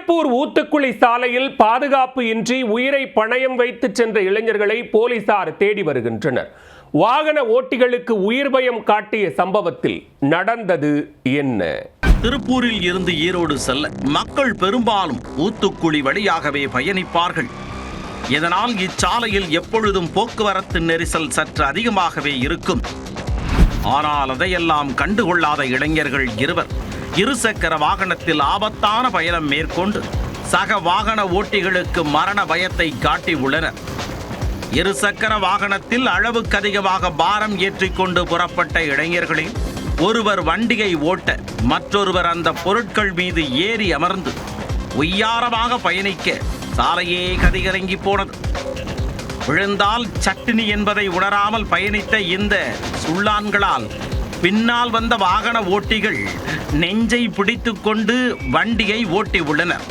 திருப்பூர் ஊத்துக்குளி சாலையில் பாதுகாப்பு இன்றி உயிரை பணயம் வைத்து சென்ற இளைஞர்களை போலீசார் தேடி வருகின்றனர். வாகன ஓட்டிகளுக்கு உயிர் பயம் காட்டிய சம்பவத்தில் நடந்தது என்ன? திருப்பூரில் இருந்து ஈரோடு செல்ல மக்கள் பெரும்பாலும் ஊத்துக்குழி வழியாகவே பயணிப்பார்கள். இதனால் இச்சாலையில் எப்பொழுதும் போக்குவரத்து நெரிசல் சற்று அதிகமாகவே இருக்கும். ஆனால் அதையெல்லாம் கண்டுகொள்ளாத இளைஞர்கள் இருவர் இருசக்கர வாகனத்தில் ஆபத்தான பயணம் மேற்கொண்டு சக வாகன ஓட்டிகளுக்கு மரண பயத்தை காட்டி உள்ளனர். இருசக்கர வாகனத்தில் அளவுக்கு அதிகமாக பாரம் ஏற்றிக்கொண்டு புறப்பட்ட இளைஞர்களில் ஒருவர் வண்டியை ஓட்ட மற்றொருவர் அந்த பொருட்கள் மீது ஏறி அமர்ந்து உய்யாரமாக பயணிக்க சாலையே கதிகலங்கி போனது. விழுந்தால் சட்டினி என்பதை உணராமல் பயணித்த இந்த சுள்ளான்களால் பின்னால் வந்த வாகன ஓட்டிகள் நெஞ்சை பிடித்துக்கொண்டு வண்டியை ஓட்டி உள்ளனர்.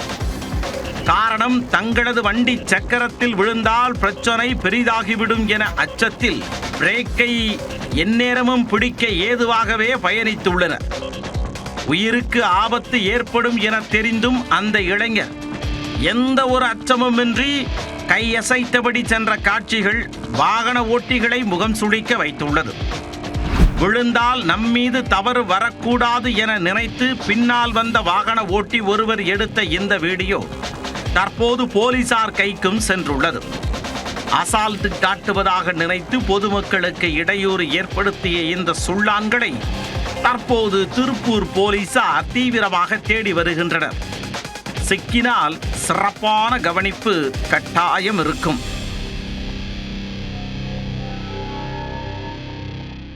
காரணம் தங்களது வண்டி சக்கரத்தில் விழுந்தால் பிரச்சனை பெரிதாகிவிடும் என அச்சத்தில் பிரேக்கை எந்நேரமும் பிடிக்க ஏதுவாகவே பயணித்துள்ளனர் உயிருக்கு ஆபத்து ஏற்படும் என தெரிந்தும் அந்த இளைஞர் எந்த ஒரு அச்சமுமின்றி கையசைத்தபடி சென்ற காட்சிகள் வாகன ஓட்டிகளை முகம் சுழிக்க வைத்துள்ளது. விழுந்தால் நம்மீது தவறு வரக்கூடாது என நினைத்து பின்னால் வந்த வாகன ஓட்டி ஒருவர் எடுத்த இந்த வீடியோ தற்போது போலீசார் கைக்கும் சென்றுள்ளது. அசால்ட்டு காட்டுவதாக நினைத்து பொதுமக்களுக்கு இடையூறு ஏற்படுத்திய இந்த சுள்ளான்களை தற்போது திருப்பூர் போலீசார் தீவிரமாக தேடி வருகின்றனர். சிக்கினால் சிறப்பான கவனிப்பு கட்டாயம் இருக்கும்.